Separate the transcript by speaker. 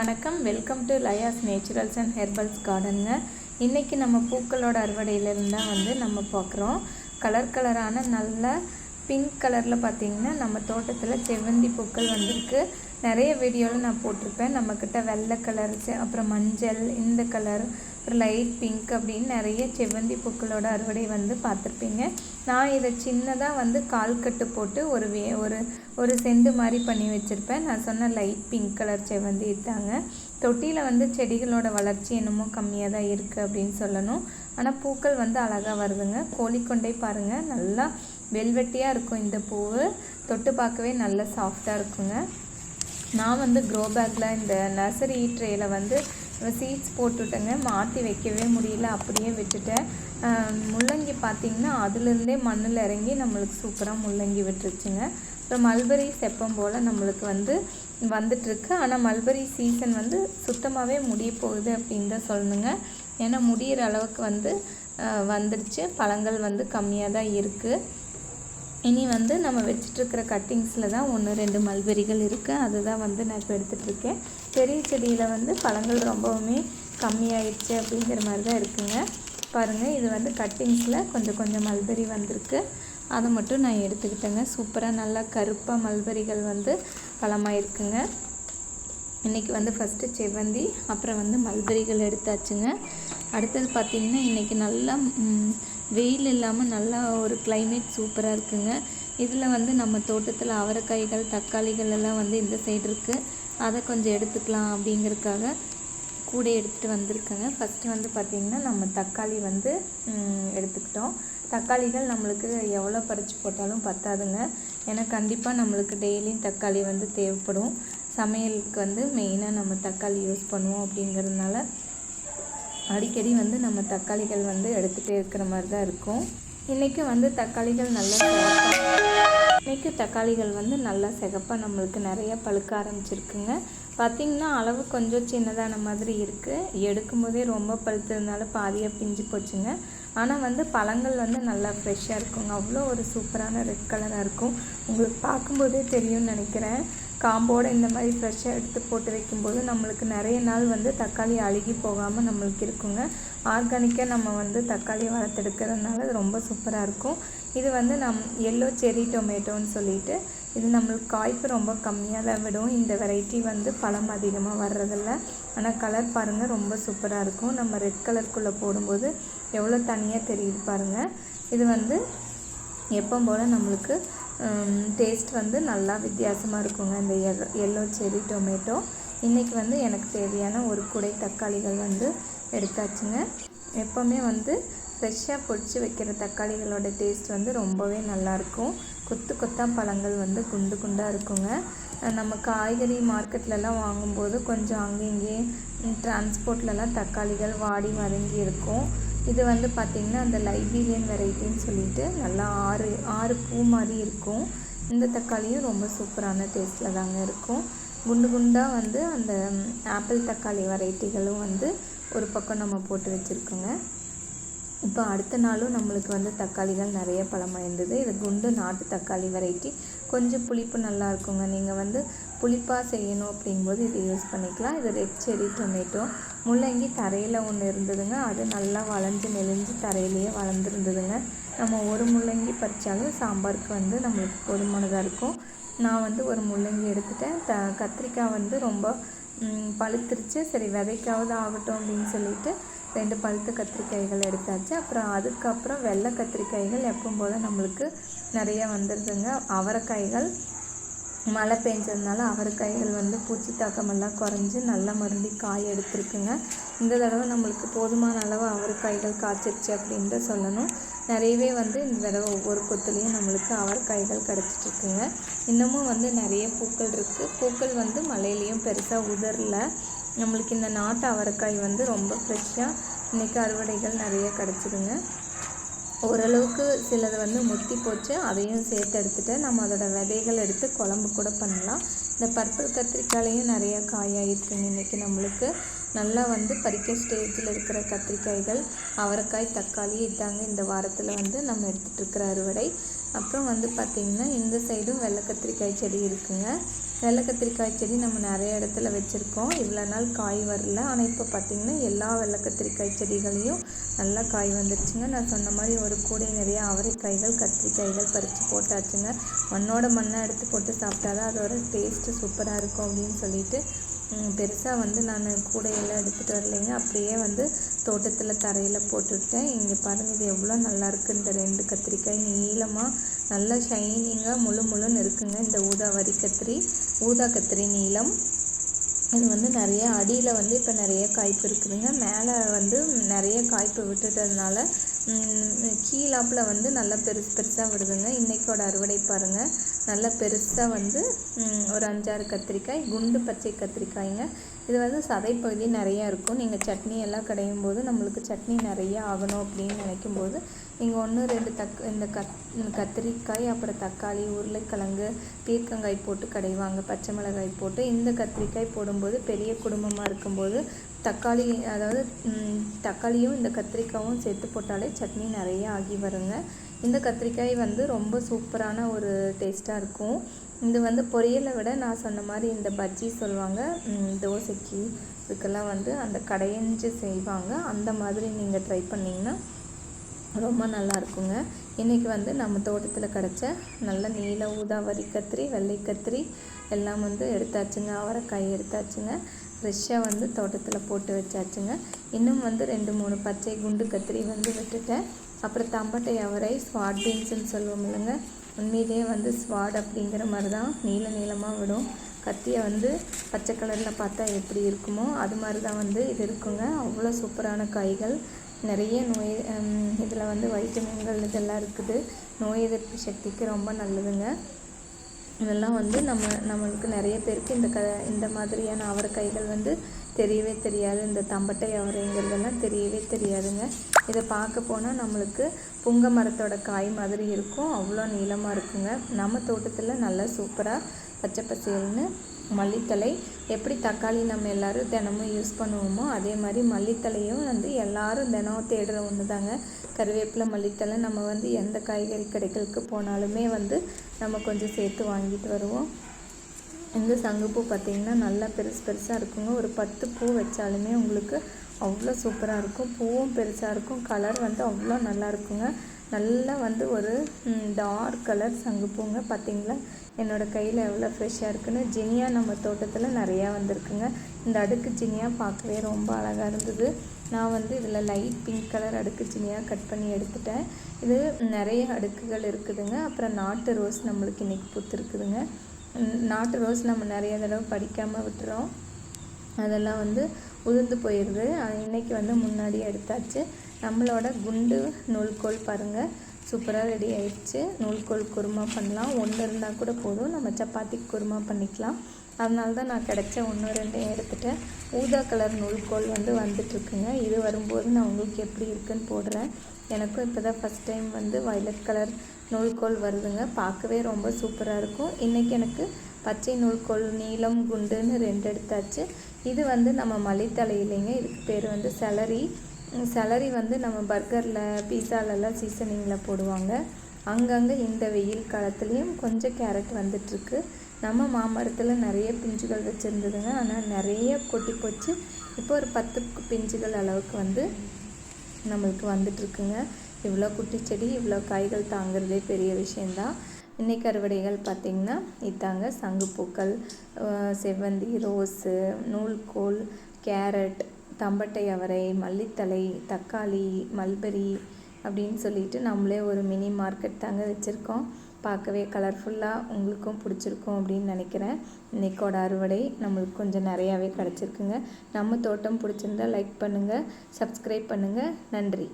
Speaker 1: வணக்கம். Welcome to Laya's naturals and herbals கார்டனுங்க இன்றைக்கி நம்ம பூக்களோட அறுவடையிலேருந்து தான் வந்து நம்ம பார்க்குறோம். கலர் கலரான நல்ல பிங்க் கலரில் பார்த்தீங்கன்னா நம்ம தோட்டத்தில் செவ்வந்தி பூக்கள் வந்திருக்கு. நிறைய வீடியோவில் நான் போட்டிருப்பேன். நம்மக்கிட்ட வெள்ளை கலர் அப்புறம் மஞ்சள் இந்த கலர் அப்புறம் லைட் பிங்க் அப்படின்னு நிறைய செவ்வந்தி பூக்களோட அறுவடை வந்து பார்த்துருப்பீங்க. நான் இதை சின்னதாக வந்து கால் கட்டு போட்டு ஒரு வே ஒரு ஒரு செண்டு மாதிரி பண்ணி வச்சுருப்பேன். நான் சொன்ன லைட் பிங்க் கலர் செவ்வந்தி இதாங்க. தொட்டியில் வந்து செடிகளோட வளர்ச்சி என்னமோ கம்மியாக தான் இருக்குது அப்படின்னு சொல்லணும். ஆனால் பூக்கள் வந்து அழகாக வருதுங்க. கோழிக்கொண்டை பாருங்கள் நல்லா வெல்வெட்டியாக இருக்கும் இந்த பூவு. தொட்டு பார்க்கவே நல்ல சாஃப்டாக இருக்குங்க. நான் வந்து க்ரோ பேக்கில் இந்த நர்சரி ட்ரேயில் வந்து சீட்ஸ் போட்டுவிட்டேங்க மாற்றி வைக்கவே முடியல. அப்படியே விட்டுட்டேன். முள்ளங்கி பார்த்திங்கன்னா அதுலேருந்தே மண்ணில் இறங்கி நம்மளுக்கு சூப்பராக முள்ளங்கி விட்டுருச்சுங்க. அப்புறம் மல்பரி செப்பம் போல் நம்மளுக்கு வந்து வந்துட்டுருக்கு. ஆனால் மல்பரி சீசன் வந்து சுத்தமாகவே முடிய போகுது அப்படின்னு தான் சொல்லணுங்க. ஏன்னா முடியிற அளவுக்கு வந்து வந்துடுச்சு பழங்கள் வந்து கம்மியாக தான் இருக்குது இனி வந்து நம்ம வச்சிட்ருக்கிற கட்டிங்ஸில் தான் ஒன்று ரெண்டு மல்பெரிகள் இருக்குது அதுதான் வந்து நான் இப்போ எடுத்துகிட்ருக்கேன் பெரிய செடியில் வந்து பழங்கள் ரொம்பவுமே கம்மியாயிடுச்சு அப்படிங்கிற மாதிரி தான் இருக்குங்க. பாருங்கள் இது வந்து கட்டிங்ஸில் கொஞ்சம் கொஞ்சம் மல்பெரி வந்திருக்கு. அதை மட்டும் நான் எடுத்துக்கிட்டேங்க. சூப்பராக நல்லா கருப்பாக மல்பெரிகள் வந்து பழமாயிருக்குங்க. இன்றைக்கி வந்து ஃபஸ்ட்டு செவ்வந்தி அப்புறம் வந்து மல்பெரிகள் எடுத்தாச்சுங்க. அடுத்தது பார்த்திங்கன்னா இன்றைக்கி நல்லா வெயில் இல்லாமல் நல்லா ஒரு கிளைமேட் சூப்பராக இருக்குங்க. இதில் வந்து நம்ம தோட்டத்தில் அவரைக்காய்கள் தக்காளிகள் எல்லாம் வந்து இந்த சைடு இருக்குது அதை கொஞ்சம் எடுத்துக்கலாம் அப்படிங்கிறதுக்காக கூட எடுத்துகிட்டு வந்திருக்கேங்க. ஃபஸ்ட்டு வந்து பார்த்திங்கன்னா நம்ம தக்காளி வந்து எடுத்துக்கிட்டோம். தக்காளிகள் நம்மளுக்கு எவ்வளோ பறித்து போட்டாலும் பத்தாதுங்க. ஏன்னா கண்டிப்பாக நம்மளுக்கு டெய்லியும் தக்காளி வந்து தேவைப்படும். சமையலுக்கு வந்து மெயினாக நம்ம தக்காளி யூஸ் பண்ணுவோம் அப்படிங்கிறதுனால அடிக்கடி வந்து நம்ம தக்காளிகள் வந்து எடுத்துகிட்டே இருக்கிற மாதிரி தான் இருக்கும். இன்றைக்கி வந்து தக்காளிகள் நல்லா இன்றைக்கி தக்காளிகள் வந்து நல்லா சிகப்பாக நம்மளுக்கு நிறைய பழுக்க ஆரம்பிச்சிருக்குங்க. பார்த்திங்கன்னா அளவு கொஞ்சம் சின்னதான மாதிரி இருக்குது எடுக்கும்போதே ரொம்ப பழுத்ததுனால பாதியாக பிஞ்சு போச்சுங்க. ஆனால் வந்து பழங்கள் வந்து நல்லா ஃப்ரெஷ்ஷாக இருக்குங்க. அவ்வளோ ஒரு சூப்பரான ரெட் கலராக இருக்கும். உங்களுக்கு பார்க்கும்போதே தெரியும்னு நினைக்கிறேன். காம்போட இந்த மாதிரி ஃப்ரெஷ்ஷாக எடுத்து போட்டு வைக்கும்போது நம்மளுக்கு நிறைய நாள் வந்து தக்காளி அழுகி போகாமல் நம்மளுக்கு இருக்குங்க. ஆர்கானிக்காக நம்ம வந்து தக்காளி வளர்த்தெடுக்கிறதுனால அது ரொம்ப சூப்பராக இருக்கும். இது வந்து நம் எல்லோ செரி டொமேட்டோன்னு சொல்லிட்டு இது நம்மளுக்கு காய்ப்பு ரொம்ப கம்மியாக தான் விடும். இந்த வெரைட்டி வந்து பழம் அதிகமாக வர்றதில்ல. ஆனால் கலர் பாருங்கள் ரொம்ப சூப்பராக இருக்கும். நம்ம ரெட் கலருக்குள்ளே போடும்போது எவ்வளோ தனியாக தெரியுது பாருங்கள் இது வந்து எப்போ போல் நம்மளுக்கு டேஸ்ட் வந்து நல்லா வித்தியாசமாக இருக்குங்க. இந்த எல்லோ செரி டொமேட்டோ இன்றைக்கி வந்து எனக்கு தேவையான ஒரு குடை தக்காளிகள் வந்து எடுத்தாச்சுங்க. எப்போவுமே வந்து ஃப்ரெஷ்ஷாக பொடிச்சு வைக்கிற தக்காளிகளோட டேஸ்ட் வந்து ரொம்பவே நல்லாயிருக்கும் கொத்து கொத்தா பழங்கள் வந்து குண்டு குண்டாக இருக்குங்க. நம்ம காய்கறி மார்க்கெட்லலாம் வாங்கும்போது கொஞ்சம் அங்கே இங்கே டிரான்ஸ்போர்ட்லலாம் தக்காளிகள் வாடி வதங்கி இருக்கும். இது வந்து பார்த்திங்கன்னா அந்த லைபீரியன் வெரைட்டின்னு சொல்லிட்டு நல்லா ஆறு ஆறு பூ மாதிரி இருக்கும். இந்த தக்காளியும் ரொம்ப சூப்பரான டேஸ்ட்டில் தாங்க இருக்கும். குண்டு குண்டாக வந்து அந்த ஆப்பிள் தக்காளி வெரைட்டிகளும் வந்து ஒரு பக்கம் நம்ம போட்டு வச்சுருக்கோங்க. இப்போ அடுத்த நாளும் நம்மளுக்கு வந்து தக்காளிகள் நிறைய பழமாக இருந்தது இது குண்டு நாட்டு தக்காளி வெரைட்டி. கொஞ்சம் புளிப்பு நல்லா இருக்குங்க. நீங்கள் வந்து புளிப்பாக செய்யணும் அப்படிங்கும்போது இதை யூஸ் பண்ணிக்கலாம். இது ரெட் செரி டொமேட்டோ முள்ளங்கி தரையில் ஒன்று இருந்ததுங்க. அது நல்லா வளைஞ்சு நெளிஞ்சு தரையிலேயே வளர்ந்துருந்ததுங்க. நம்ம ஒரு முள்ளங்கி பறித்தாலும் சாம்பாருக்கு வந்து நம்மளுக்கு போதுமானதாக இருக்கும். நான் வந்து ஒரு முள்ளங்கி எடுத்துட்டேன். த கத்திரிக்காய் வந்து ரொம்ப பழுத்துருச்சு. சரி விதைக்காவது ஆகட்டும் அப்படின்னு சொல்லிட்டு ரெண்டு பழுத்த கத்திரிக்காய்கள் எடுத்தாச்சு. அப்புறம் அதுக்கப்புறம் வெள்ளை கத்திரிக்காய்கள் எப்பவும் போல் நம்மளுக்கு நிறைய வந்துடுதுங்க அவரைக்காய்கள் மழை பெஞ்சதுனால அவரைக்காய்கள் வந்து பூச்சி தாக்கமெல்லாம் குறைஞ்சி நல்லா மறுபடியும் காய் எடுத்திருக்குங்க. இந்த தடவை நம்மளுக்கு போதுமான அளவு அவரைக்காய்கள் காய்ச்சிருச்சு அப்படின்ட்டு சொல்லணும். நிறையவே வந்து இந்த தடவை ஒவ்வொரு கொத்துலேயும் நம்மளுக்கு அவரைக்காய்கள் கிடச்சிட்ருக்குங்க. இன்னமும் வந்து நிறைய பூக்கள் இருக்குது பூக்கள் வந்து மழையிலையும் பெருசாக உதறல. நம்மளுக்கு இந்த நாட்டு அவரைக்காய் வந்து ரொம்ப ஃப்ரெஷ்ஷாக இன்றைக்கி அறுவடைகள் நிறைய கிடச்சிதுங்க. ஓரளவுக்கு சிலது வந்து முத்தி போச்சு. அதையும் சேர்த்து எடுத்துகிட்டு நம்ம அதோட விதைகள் எடுத்து குழம்பு கூட பண்ணலாம். இந்த பர்பிள் கத்திரிக்காயிலையும் நிறைய காயாயிருக்குங்க இன்றைக்கி நம்மளுக்கு. நல்லா வந்து பறிக்க ஸ்டேஜில் இருக்கிற கத்திரிக்காய்கள் அவரைக்காய் தக்காளி இதாங்க இந்த வாரத்தில் வந்து நம்ம எடுத்துகிட்டு இருக்கிற அறுவடை. அப்புறம் வந்து பார்த்திங்கன்னா இந்த சைடும் வெள்ளை கத்திரிக்காய் செடி இருக்குங்க. வெள்ளை கத்திரிக்காய் செடி நம்ம நிறைய இடத்துல வச்சுருக்கோம். இவ்வளோ நாள் காய் வரல. ஆனால் இப்போ பார்த்திங்கன்னா எல்லா வெள்ளை கத்திரிக்காய் செடிகளையும் நல்லா காய் வந்துருச்சுங்க. நான் சொன்ன மாதிரி ஒரு கூடை நிறைய அவரைக்காய்கள் கத்திரிக்காய்கள் பறித்து போட்டாச்சுங்க. மண்ணோட மண்ணை எடுத்து போட்டு சாப்பிட்டா தான் அதோட டேஸ்ட்டு சூப்பராக இருக்கும் அப்படின்னு சொல்லிட்டு பெருசாக வந்து நான் கூடையெல்லாம் எடுத்துகிட்டு வரலைங்க. அப்படியே வந்து தோட்டத்தில் தரையில் போட்டுவிட்டேன் இங்கே பாருங்கள் இது எவ்வளோ நல்லாயிருக்கு இந்த ரெண்டு கத்திரிக்காய். நீளமாக நல்லா ஷைனிங்காக முழு முழுன்னு இருக்குங்க. இந்த ஊதா வரி கத்திரி ஊதா கத்திரி நீளம். இது வந்து நிறைய அடியில் வந்து இப்போ நிறைய காய்ப்பு இருக்குதுங்க. மேலே வந்து நிறைய காய்ப்பு விட்டுட்டதுனால கீழாப்பில் வந்து நல்லா பெருசு பெருசாக விடுதுங்க. இன்றைக்கோட அறுவடை பாருங்கள் நல்லா பெருசாக வந்து ஒரு அஞ்சாறு கத்திரிக்காய் குண்டு பச்சை கத்திரிக்காய்ங்க. இது வந்து சதைப்பகுதி நிறையா இருக்கும். நீங்கள் சட்னி எல்லாம் கடையும் போது நம்மளுக்கு சட்னி நிறையா ஆகணும் அப்படின்னு நினைக்கும் போது நீங்கள் ஒன்று ரெண்டு தக் இந்த கத் கத்திரிக்காய் அப்புறம் தக்காளி உருளைக்கிழங்கு பீர்க்கங்காய் போட்டு கடைவாங்க பச்சை மிளகாய் போட்டு இந்த கத்திரிக்காய் போடும்போது பெரிய குடும்பமாக இருக்கும்போது தக்காளி அதாவது தக்காளியும் இந்த கத்திரிக்காயும் சேர்த்து போட்டாலே சட்னி நிறைய ஆகி வருங்க. இந்த கத்திரிக்காய் வந்து ரொம்ப சூப்பரான ஒரு டேஸ்ட்டாக இருக்கும். இது வந்து பொரியலை விட நான் சொன்ன மாதிரி இந்த பஜ்ஜி சொல்லுவாங்க தோசைக்கு இதுக்கெல்லாம் வந்து அந்த கடையஞ்சு செய்வாங்க. அந்த மாதிரி நீங்கள் ட்ரை பண்ணிங்கன்னா ரொம்ப நல்லா இருக்குங்க. இன்றைக்கி வந்து நம்ம தோட்டத்தில் கிடச்ச நல்ல நீல ஊதாவரி கத்திரி வெள்ளை கத்திரி எல்லாம் வந்து எடுத்தாச்சுங்க. அவரைக்காய் எடுத்தாச்சுங்க. ஃப்ரெஷ்ஷாக வந்து தோட்டத்தில் போட்டு வச்சாச்சுங்க. இன்னும் வந்து ரெண்டு மூணு பச்சை குண்டு கத்திரி வந்து விட்டுட்டேன். அப்புறம் தம்பட்டை அவரை ஸ்வாட் பீன்ஸுன்னு சொல்லுவோம் இல்லைங்க. உண்மையிலேயே வந்து ஸ்வாட் அப்படிங்கிற மாதிரி தான் நீள நீளமாக விடும். கத்தியை வந்து பச்சை கலரில் பார்த்தா எப்படி இருக்குமோ அது மாதிரி தான் வந்து இது இருக்குங்க. அவ்வளோ சூப்பரான காய்கள். நிறைய நோய் இதில் வந்து வைட்டமின்கள் இதெல்லாம் இருக்குது. நோய் எதிர்ப்பு சக்திக்கு ரொம்ப நல்லதுங்க. இதெல்லாம் வந்து நம்ம நம்மளுக்கு நிறைய பேருக்கு இந்த க இந்த மாதிரியான அவரைக்காய்கள் வந்து தெரியவே தெரியாது. இந்த தம்பட்டை அவரைங்கிறதெல்லாம் தெரியவே தெரியாதுங்க. இதை பார்க்க போனால் நம்மளுக்கு புங்க மரத்தோட காய் மாதிரி இருக்கும். அவ்வளோ நீளமாக இருக்குங்க. நம்ம தோட்டத்தில் நல்லா சூப்பராக பச்சை பசேல்னு மல்லித்தலை எப்படி தக்காளி நம்ம எல்லோரும் தினமும் யூஸ் பண்ணுவோமோ அதே மாதிரி மல்லித்தலையும் வந்து எல்லோரும் தினம் தேடுற ஒன்று தாங்க கருவேப்பிலை மல்லித்தலை நம்ம வந்து எந்த காய்கறி கடைகளுக்கு போனாலுமே வந்து நம்ம கொஞ்சம் சேர்த்து வாங்கிட்டு வருவோம். இந்த சங்குப்பூ பார்த்திங்கன்னா நல்லா பெருசு பெருசாக இருக்குங்க. ஒரு பத்து பூ வச்சாலுமே உங்களுக்கு அவ்வளோ சூப்பராக இருக்கும். பூவும் பெருசாக இருக்கும். கலர் வந்து அவ்வளோ நல்லா இருக்குங்க. நல்லா வந்து ஒரு டார்க் கலர் சங்குப்பூங்க பார்த்திங்களா என்னோடய கையில் எவ்வளோ ஃப்ரெஷ்ஷாக இருக்குன்னு. ஜினியா நம்ம தோட்டத்தில் நிறையா வந்திருக்குங்க. இந்த அடுக்கு ஜினியா பார்க்கவே ரொம்ப அழகாக இருந்தது. நான் வந்து இதில் லைட் பிங்க் கலர் அடுக்கு ஜினியாக கட் பண்ணி எடுத்துட்டேன். இது நிறைய அடுக்குகள் இருக்குதுங்க. அப்புறம் நாட்டு ரோஸ் நம்மளுக்கு இன்றைக்கி பூத்துருக்குதுங்க. நாட்டு ரோஸ் நம்ம நிறைய தடவை படிக்காமல் விட்டுறோம். அதெல்லாம் வந்து உதிர்ந்து போயிடுது இன்றைக்கி வந்து முன்னாடி எடுத்தாச்சு. நம்மளோட குண்டு நூல்கோல் பாருங்கள் சூப்பராக ரெடி ஆயிடுச்சு. நூல்கோல் குருமா பண்ணலாம். ஒன்று இருந்தால் கூட போதும். நம்ம சப்பாத்திக்கு குருமா பண்ணிக்கலாம். அதனால தான் நான் கிடச்ச ஒன்று ரெண்டையும் எடுத்துட்டேன். ஊதா கலர் நூல்கோல் வந்து வந்துட்டுருக்குங்க. இது வரும்போது நான் உங்களுக்கு எப்படி இருக்குன்னு போடுறேன். எனக்கும் இப்போ தான் ஃபஸ்ட் டைம் வந்து வயலட் கலர் நூல்கோல் வருதுங்க. பார்க்கவே ரொம்ப சூப்பராக இருக்கும். இன்றைக்கி எனக்கு பச்சை நூல்கோல் நீளம் குண்டுன்னு ரெண்டு எடுத்தாச்சு. இது வந்து நம்ம மல்லித்தலை இல்லைங்க இதுக்கு பேர் வந்து செலரி செலரி வந்து நம்ம பர்கரில் பீஸாலெல்லாம் சீசனிங்கில் போடுவாங்க. அங்கங்கே இந்த வெயில் காலத்துலேயும் கொஞ்சம் கேரட் வந்துட்டுருக்கு. நம்ம மாமரத்தில் நிறைய பிஞ்சுகள் வச்சுருந்ததுங்க. ஆனால் நிறைய கொட்டி போச்சு. இப்போ ஒரு பத்து பிஞ்சுகள் அளவுக்கு வந்து நம்மளுக்கு வந்துட்டுருக்குங்க. இவ்வளோ குட்டி செடி இவ்வளோ காய்கள் தாங்கிறதே பெரிய விஷயந்தான் இன்னைக்கு அறுவடைகள் பார்த்திங்கன்னா இதாங்க சங்குப்பூக்கள் செவ்வந்தி ரோஸு நூல்கோல் கேரட் தம்பட்டை அவரை மல்லித்தலை தக்காளி மல்பெரி அப்படின்னு சொல்லிட்டு நம்மளே ஒரு மினி மார்க்கெட் தாங்க வச்சுருக்கோம். பார்க்கவே கலர்ஃபுல்லாக உங்களுக்கும் பிடிச்சிருக்கும் அப்படின்னு நினைக்கிறேன். இன்றைக்கோட அறுவடை நம்மளுக்கு கொஞ்சம் நிறையாவே கிடச்சிருக்குங்க. நம்ம தோட்டம் பிடிச்சிருந்தா லைக் பண்ணுங்கள் சப்ஸ்கிரைப் பண்ணுங்கள் நன்றி.